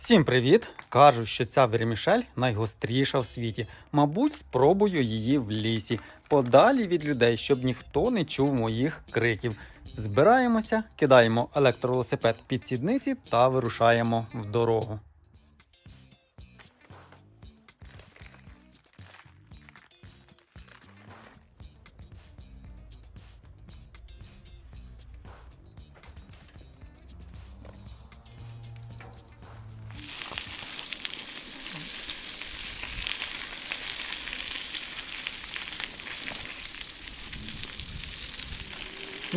Всім привіт! Кажуть, що ця вермішель найгостріша в світі. Мабуть, спробую її в лісі, подалі від людей, щоб ніхто не чув моїх криків. Збираємося, кидаємо електровелосипед під сідниці та вирушаємо в дорогу.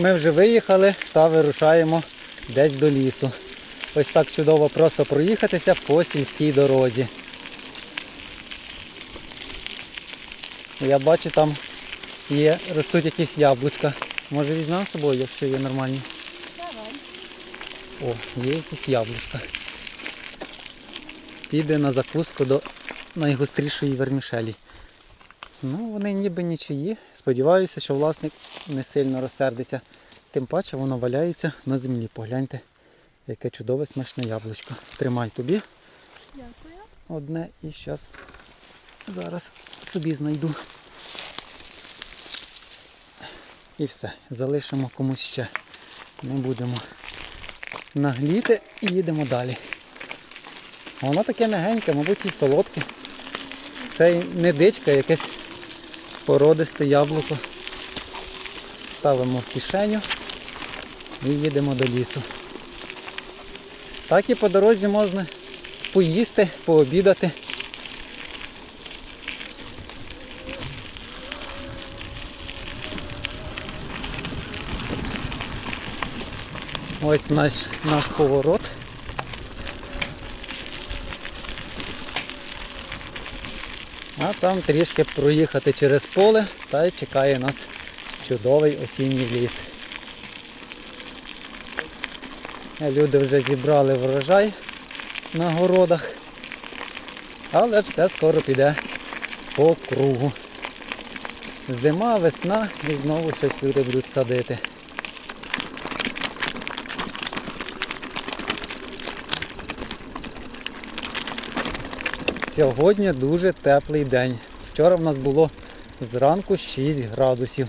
Ми вже виїхали та вирушаємо десь до лісу. Ось так чудово просто проїхатися по сільській дорозі. Я бачу, там є, ростуть якісь яблучка. Може візьмемо з собою, якщо є нормальні. Давай. О, є якісь яблучка. Піде на закуску до найгострішої вермішелі. Ну, вони ніби нічиї. Сподіваюся, що власник не сильно розсердиться. Тим паче воно валяється на землі. Погляньте, яке чудове смачне яблучко. Тримай тобі Дякую. одне і щас зараз собі знайду. І все, залишимо комусь ще. Не будемо нагліти і їдемо далі. Воно таке м'ягеньке, мабуть, і солодке. Це не дичка, якесь породисте яблуко. Ставимо в кишеню і їдемо до лісу. Так і по дорозі можна поїсти, пообідати. Ось наш, наш поворот. А там трішки проїхати через поле та й чекає нас чудовий осінній ліс. Люди вже зібрали врожай на городах, але все скоро піде по кругу. Зима, весна і знову щось люди будуть садити. Сьогодні дуже теплий день. Вчора в нас було зранку 6 градусів.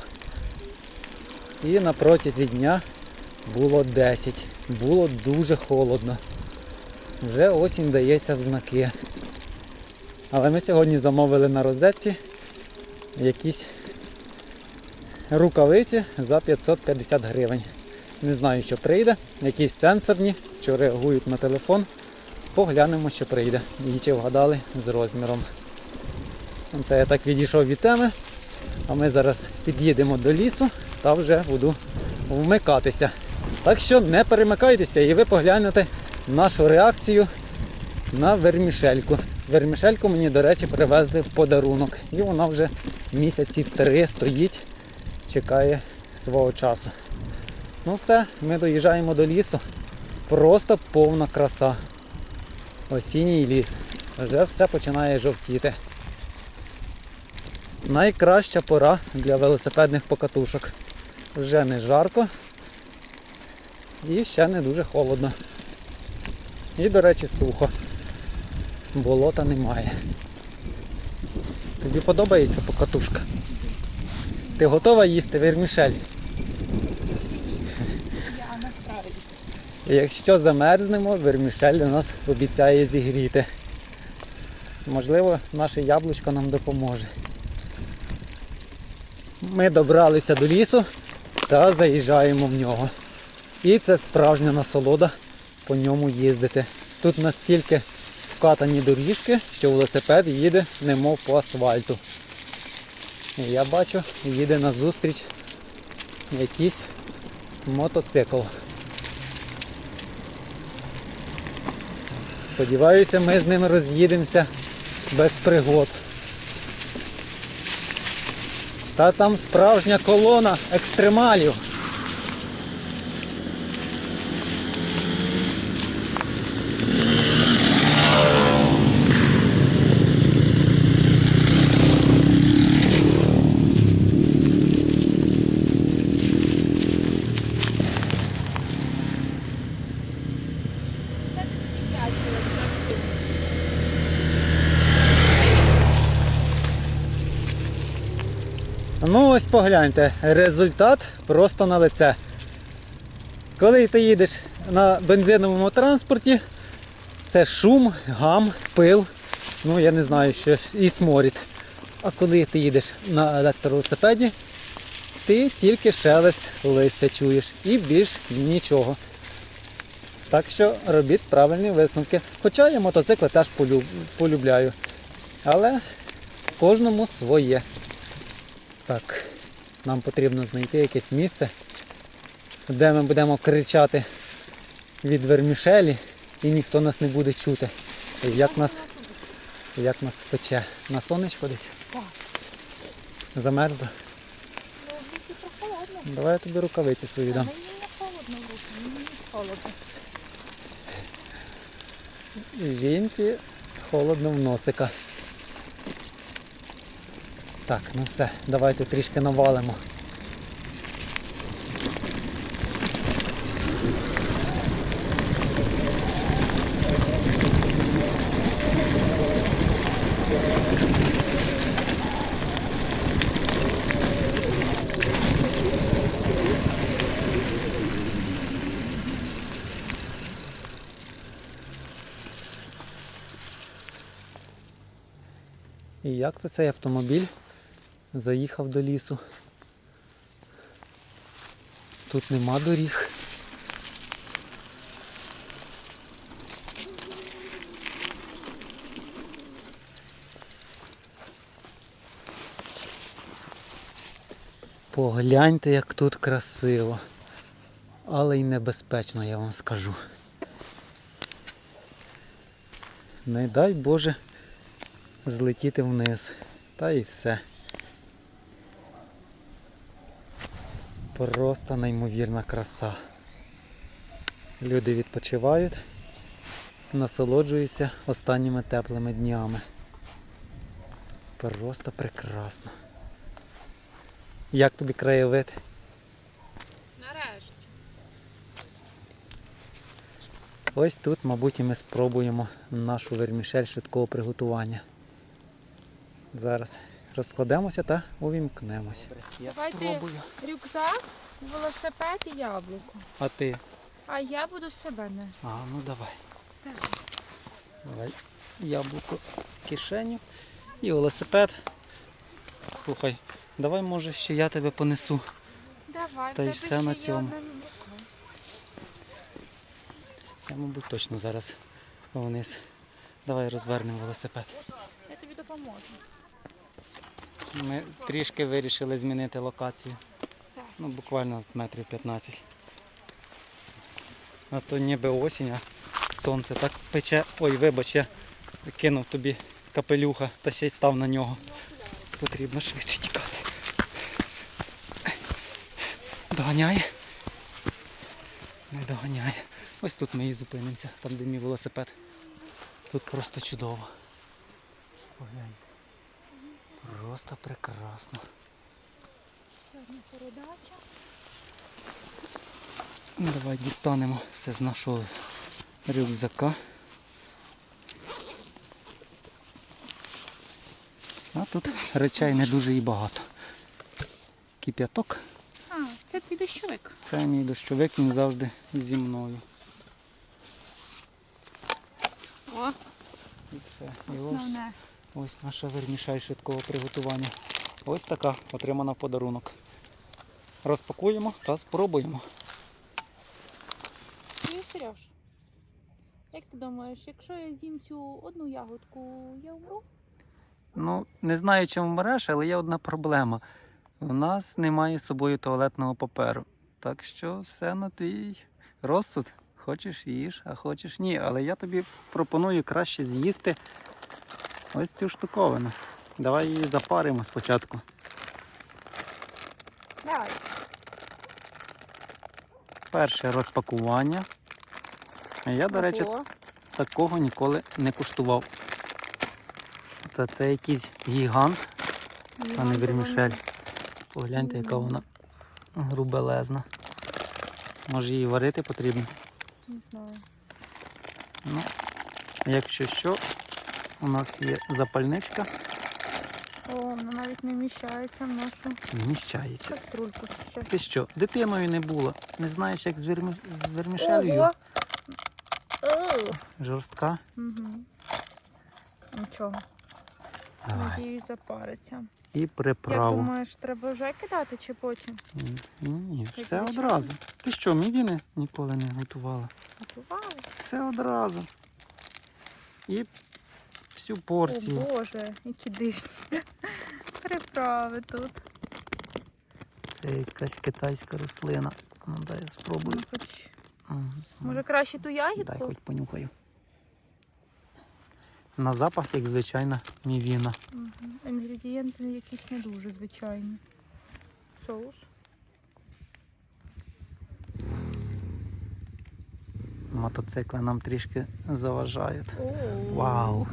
І на протязі дня було 10. Було дуже холодно. Вже осінь дається в знаки. Але ми сьогодні замовили на розетці якісь рукавиці за 550 гривень. Не знаю, що прийде. Якісь сенсорні, що реагують на телефон. Поглянемо, що прийде. І чи вгадали з розміром. Це я так відійшов від теми. А ми зараз під'їдемо до лісу та вже буду вмикатися. Так що не перемикайтеся і ви поглянете нашу реакцію на вермішельку. Вермішельку мені, до речі, привезли в подарунок. І вона вже місяці три стоїть, чекає свого часу. Ну все, ми доїжджаємо до лісу. Просто повна краса. Осінній ліс. Вже все починає жовтіти. Найкраща пора для велосипедних покатушок. Вже не жарко і ще не дуже холодно. І, до речі, сухо. Болота немає. Тобі подобається покатушка? Ти готова їсти вермішель? Я насправді. Якщо замерзнемо, вермішель у нас обіцяє зігріти. Можливо, наше яблучко нам допоможе. Ми добралися до лісу та заїжджаємо в нього. І це справжня насолода по ньому їздити. Тут настільки вкатані доріжки, що велосипед їде немов по асфальту. Я бачу, їде назустріч якийсь мотоцикл. Сподіваюся, ми з ними роз'їдемося без пригод. Та там справжня колона екстремалів. Погляньте, результат просто на лице. Коли ти їдеш на бензиновому транспорті, це шум, гам, пил, ну я не знаю, що і сморід. А коли ти їдеш на електровелосипеді, ти тільки шелест листя чуєш і більш нічого. Так що робіть правильні висновки. Хоча я мотоцикли теж полю- полюбляю. Але кожному своє. Так, нам потрібно знайти якесь місце, де ми будемо кричати від вермішелі і ніхто нас не буде чути. Як нас, як нас пече. На сонечко десь? Замерзла? Давай я тобі рукавиці свої дам. Жінці холодно в носика. Так, ну все, давайте трішки навалимо. І як це цей автомобіль заїхав до лісу? Тут нема доріг. Погляньте, як тут красиво. Але й небезпечно, я вам скажу. Не дай Боже злетіти вниз. Та і все. Просто неймовірна краса. Люди відпочивають, насолоджуються останніми теплими днями. Просто прекрасно. Як тобі краєвид? Нарешті. Ось тут, мабуть, і ми спробуємо нашу вермішель швидкого приготування. Зараз розкладемося та увімкнемося. Я Давайте. спробую. Рюкзак, велосипед і яблуко. А ти? А я буду себе нести. А, ну давай. Так. Давай яблуко в кишеню і велосипед. Слухай, давай може ще я тебе понесу. Давай, Та й все на цьому. Я, мабуть, точно зараз вниз. Давай розвернемо велосипед. Я тобі допоможу. Ми трішки вирішили змінити локацію. Ну, буквально метрів 15. А то ніби осінь, а сонце так пече. Ой, вибач, я кинув тобі капелюха та ще й став на нього. Потрібно швидше тікати. Доганяє? Не доганяє. Ось тут ми і зупинимося, там де мій велосипед. Тут просто чудово. Погляньте. Просто прекрасно. Це одна передача. Ну, Давай дістанемо все з нашого рюкзака. А тут речей не дуже і багато. Кип'яток. А, це твій дощовик. Це мій дощовик, він завжди зі мною. О, І все. Основне. Ось наша вермішаль швидкого приготування. Ось така отримана в подарунок. Розпакуємо та спробуємо. Чуєш, Сереж? Як ти думаєш, якщо я з'їм цю одну ягодку, я умру? Ну, не знаю, чи вмреш, але є одна проблема. У нас немає з собою туалетного паперу. Так що все на твій розсуд. Хочеш їж, а хочеш ні. Але я тобі пропоную краще з'їсти ось цю штуковину. Давай її запаримо спочатку. Давай. Перше розпакування. Я, до речі, такого ніколи не куштував. Це, це якийсь гігант, а не вермішель. Погляньте, яка вона грубелезна. Може її варити потрібно. Не знаю. Ну, якщо що, у нас є запальничка. О, воно навіть не вміщається в нашу Вміщається. каструльку. Ще. Ти що, дитиною не була? Не знаєш, як з, вермішелью? Ого! Жорстка. Угу. Нічого, Давай. надіюсь, запариться. І Як приправу. думаєш, треба вже кидати чи потім? Ні, ні, все звичайно. одразу. Ти що, мівіни ніколи не готувала? Готували? Все одразу. І всю О. Боже, які дивні. Приправи тут. Це якась китайська рослина. Ну, дай я спробую. Ну, хоч... Мгм. Може краще ту Дай хоч понюхаю. На запах, як звичайна мівіна. Мгм. Інгредієнти якісь не дуже звичайні. Соус. Мотоцикли нам трішки заважають. Вау!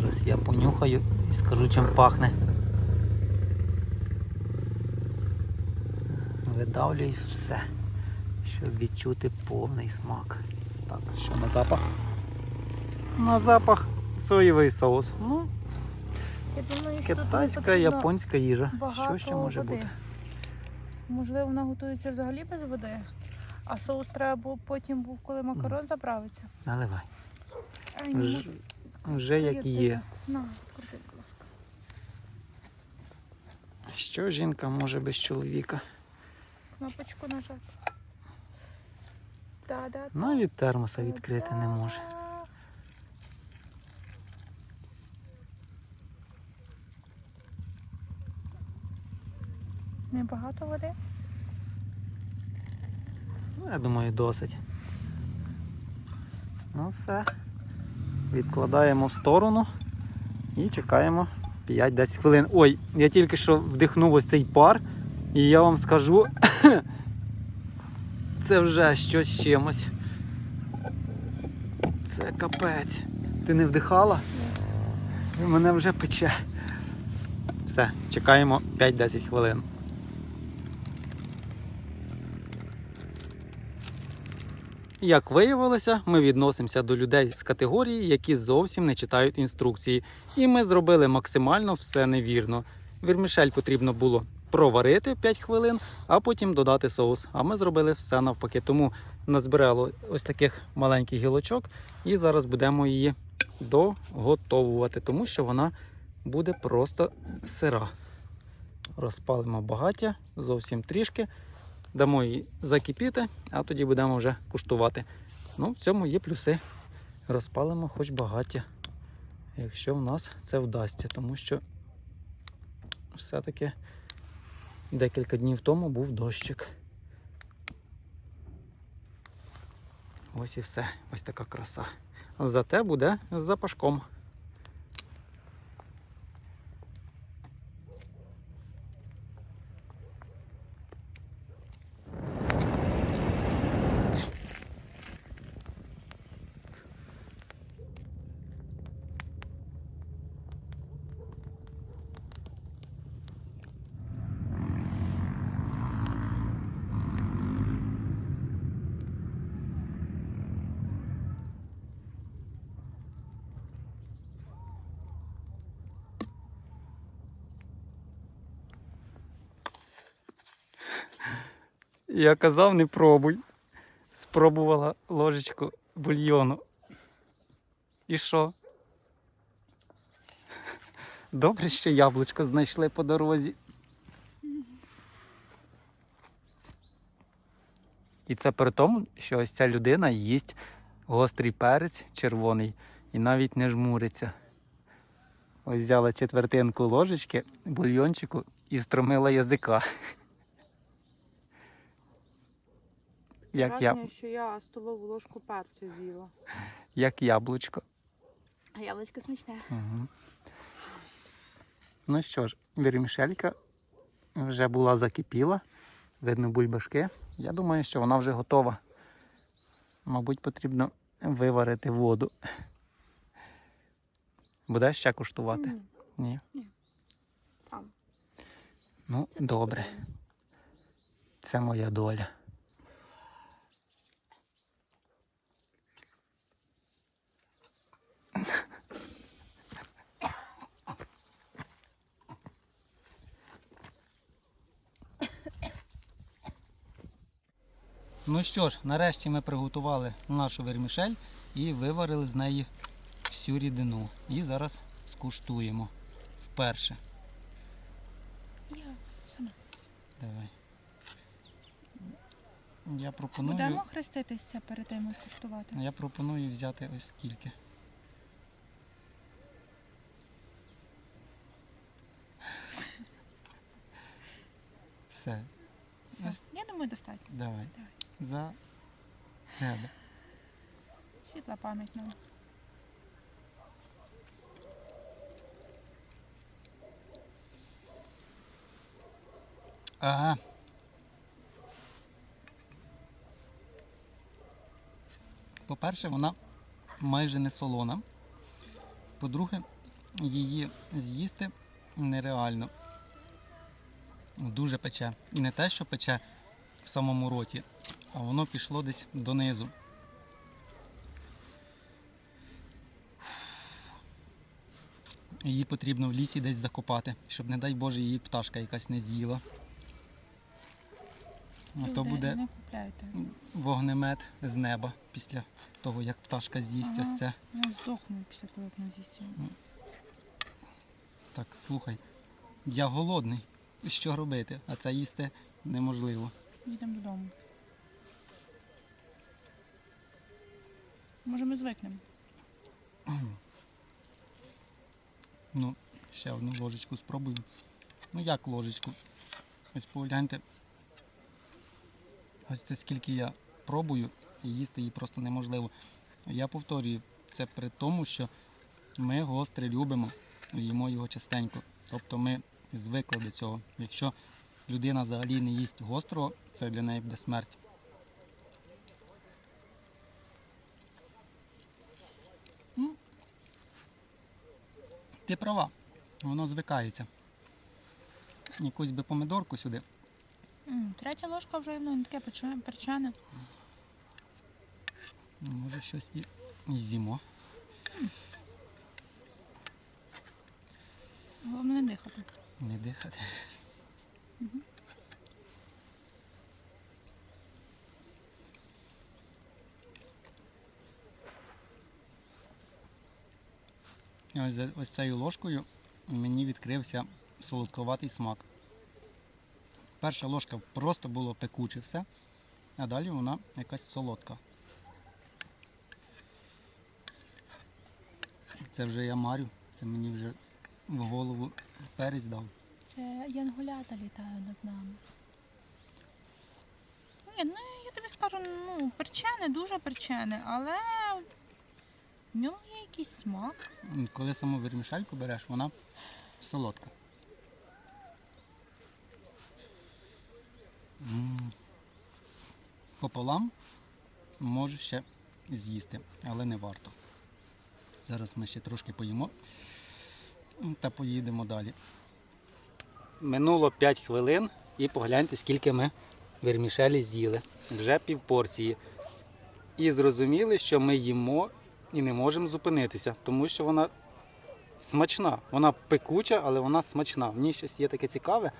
Зараз я понюхаю і скажу, чим пахне. Видавлюй все, щоб відчути повний смак. Так, що на запах? На запах соєвий соус. Ну, Я думаю, що тут не китайська, потрібно японська їжа. багато Що ще може води. бути? Можливо, вона готується взагалі без води. А соус треба потім був, коли макарон заправиться. Наливай. Ай, можу. Вже як є. На, крути, будь ласка. Що жінка може без чоловіка? Кнопочку нажати. Да-да. Навіть термоса відкрити не може. Небагато води. Ну, я думаю, досить. Ну все. Відкладаємо в сторону і чекаємо 5-10 хвилин. Ой, я тільки що вдихнув ось цей пар, і я вам скажу, це вже щось чимось. Це капець. Ти не вдихала? Мене вже пече. Все, чекаємо 5-10 хвилин. Як виявилося, ми відносимося до людей з категорії, які зовсім не читають інструкції. І ми зробили максимально все невірно. Вірмішель потрібно було проварити 5 хвилин, а потім додати соус. А ми зробили все навпаки. Тому назбирало ось таких маленьких гілочок, і зараз будемо її доготовувати, тому що вона буде просто сира. Розпалимо багаття зовсім трішки. Дамо її закипіти, а тоді будемо вже куштувати. Ну, в цьому є плюси. Розпалимо хоч багаття, якщо в нас це вдасться, тому що все-таки декілька днів тому був дощик. Ось і все. Ось така краса. Зате буде з запашком. Я казав, не пробуй. Спробувала ложечку бульйону. І що? Добре, що яблучко знайшли по дорозі. І це при тому, що ось ця людина їсть гострий перець червоний і навіть не жмуриться. Ось взяла четвертинку ложечки, бульйончику і стромила язика. Як, я, Враження, що я столову ложку перцю з'їла. як яблучко. А яблучко смачне. Угу. Ну що ж, вірмішелька вже була закипіла. Видно бульбашки. Я думаю, що вона вже готова. Мабуть, потрібно виварити воду. Будеш ще куштувати? Ні, Ні. сам. Ну, Це добре. Це моя доля. Ну що ж, нарешті ми приготували нашу вермішель і виварили з неї всю рідину. І зараз скуштуємо вперше. Я сама. Давай. Я пропоную, Будемо хреститися перед тим, як куштувати. я пропоную взяти ось скільки. Все, Все. Я думаю, достатньо. давай. Давай. За тебе. Світла пам'ять нам. Ага. По-перше, вона майже не солона. По-друге, її з'їсти нереально. Дуже пече. І не те, що пече в самому роті, а воно пішло десь донизу. Її потрібно в лісі десь закопати, щоб, не дай Боже, її пташка якась не з'їла. А то буде вогнемет з неба після того, як пташка з'їсть Ага. ось це. Я здохну після того, як нас з'їсти. Так, слухай, я голодний. Що робити? А це їсти неможливо. Їдемо додому. Може ми звикнемо. Ну, ще одну ложечку спробую. Ну як ложечку? Ось погляньте. Ось це скільки я пробую, і їсти її просто неможливо. Я повторюю, це при тому, що ми гостре любимо, їмо його частенько. Тобто ми звикли до цього. Якщо людина взагалі не їсть гострого, це для неї буде смерть. М. Ти права, воно звикається. Якусь би помидорку сюди. М, Третя ложка вже ну, не таке пече- перчене. Може щось і, і з'їмо. Головне не дихати. Не дихати. І Ось, ось цією ложкою мені відкрився солодковатий смак. Перша ложка просто було пекуче все, а далі вона якась солодка. Це вже я марю, це мені вже в голову перець дав. Це янголята літають над нами. Ні, ну я тобі скажу, ну, перчене, дуже перчене, але ньому є якийсь смак. Коли саму вермішельку береш, вона солодка. Пополам можеш ще з'їсти, але не варто. Зараз ми ще трошки поїмо та поїдемо далі. Минуло 5 хвилин і погляньте, скільки ми вермішелі з'їли. Вже пів порції. І зрозуміли, що ми їмо і не можемо зупинитися, тому що вона смачна. Вона пекуча, але вона смачна. В ній щось є таке цікаве.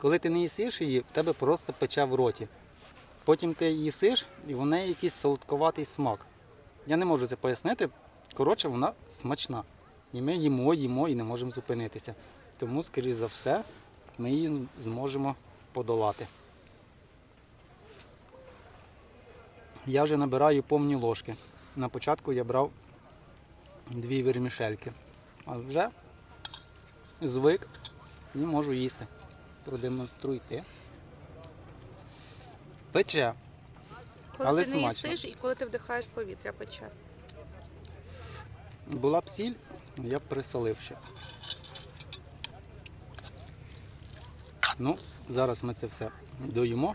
Коли ти не їсиш її, в тебе просто пече в роті. Потім ти їсиш, і в неї якийсь солодковатий смак. Я не можу це пояснити. Коротше, вона смачна. І ми їмо, їмо і не можемо зупинитися. Тому, скоріш за все, ми її зможемо подолати. Я вже набираю повні ложки. На початку я брав дві вермішельки. А вже звик і можу їсти. Продемонструйте. Пече. Коли Але ти не смачно. їсиш і коли ти вдихаєш повітря, пече. Була б сіль, я б присолив ще. Ну, зараз ми це все доїмо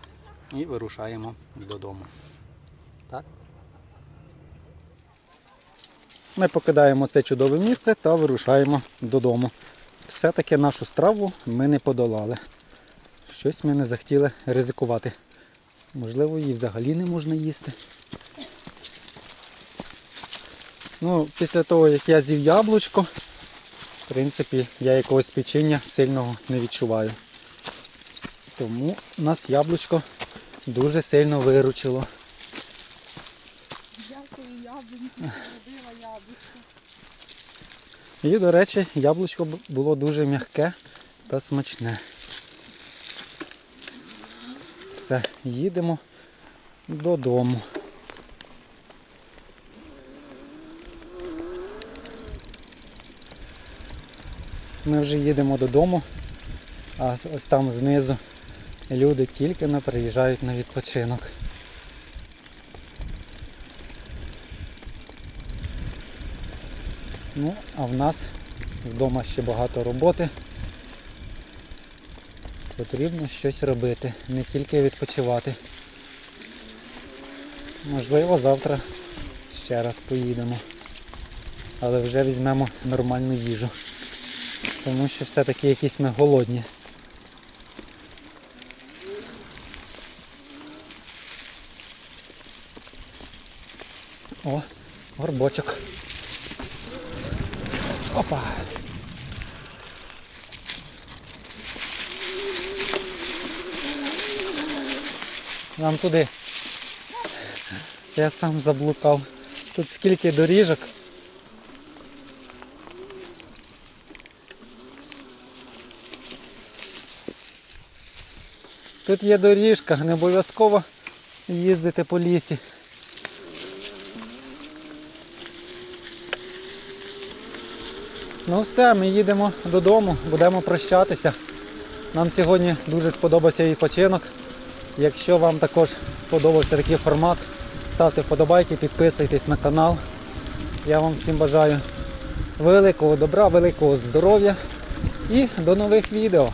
і вирушаємо додому. Ми покидаємо це чудове місце та вирушаємо додому. Все-таки нашу страву ми не подолали. Щось ми не захотіли ризикувати. Можливо, її взагалі не можна їсти. Ну, після того, як я з'їв яблучко, в принципі, я якогось печення сильного не відчуваю. Тому нас яблучко дуже сильно виручило. Дякую, яблуньки, родила яблучко. І, до речі, яблучко було дуже м'яке та смачне. Все, їдемо додому. Ми вже їдемо додому, а ось там знизу люди тільки не приїжджають на відпочинок. Ну, а в нас вдома ще багато роботи. Потрібно щось робити, не тільки відпочивати. Можливо, завтра ще раз поїдемо. Але вже візьмемо нормальну їжу. Тому що все-таки якісь ми голодні. О, горбочок. Опа. Нам туди. Я сам заблукав. Тут скільки доріжок. Тут є доріжка, не обов'язково їздити по лісі. Ну все, ми їдемо додому, будемо прощатися. Нам сьогодні дуже сподобався відпочинок. Якщо вам також сподобався такий формат, ставте вподобайки, підписуйтесь на канал. Я вам всім бажаю великого добра, великого здоров'я і до нових відео.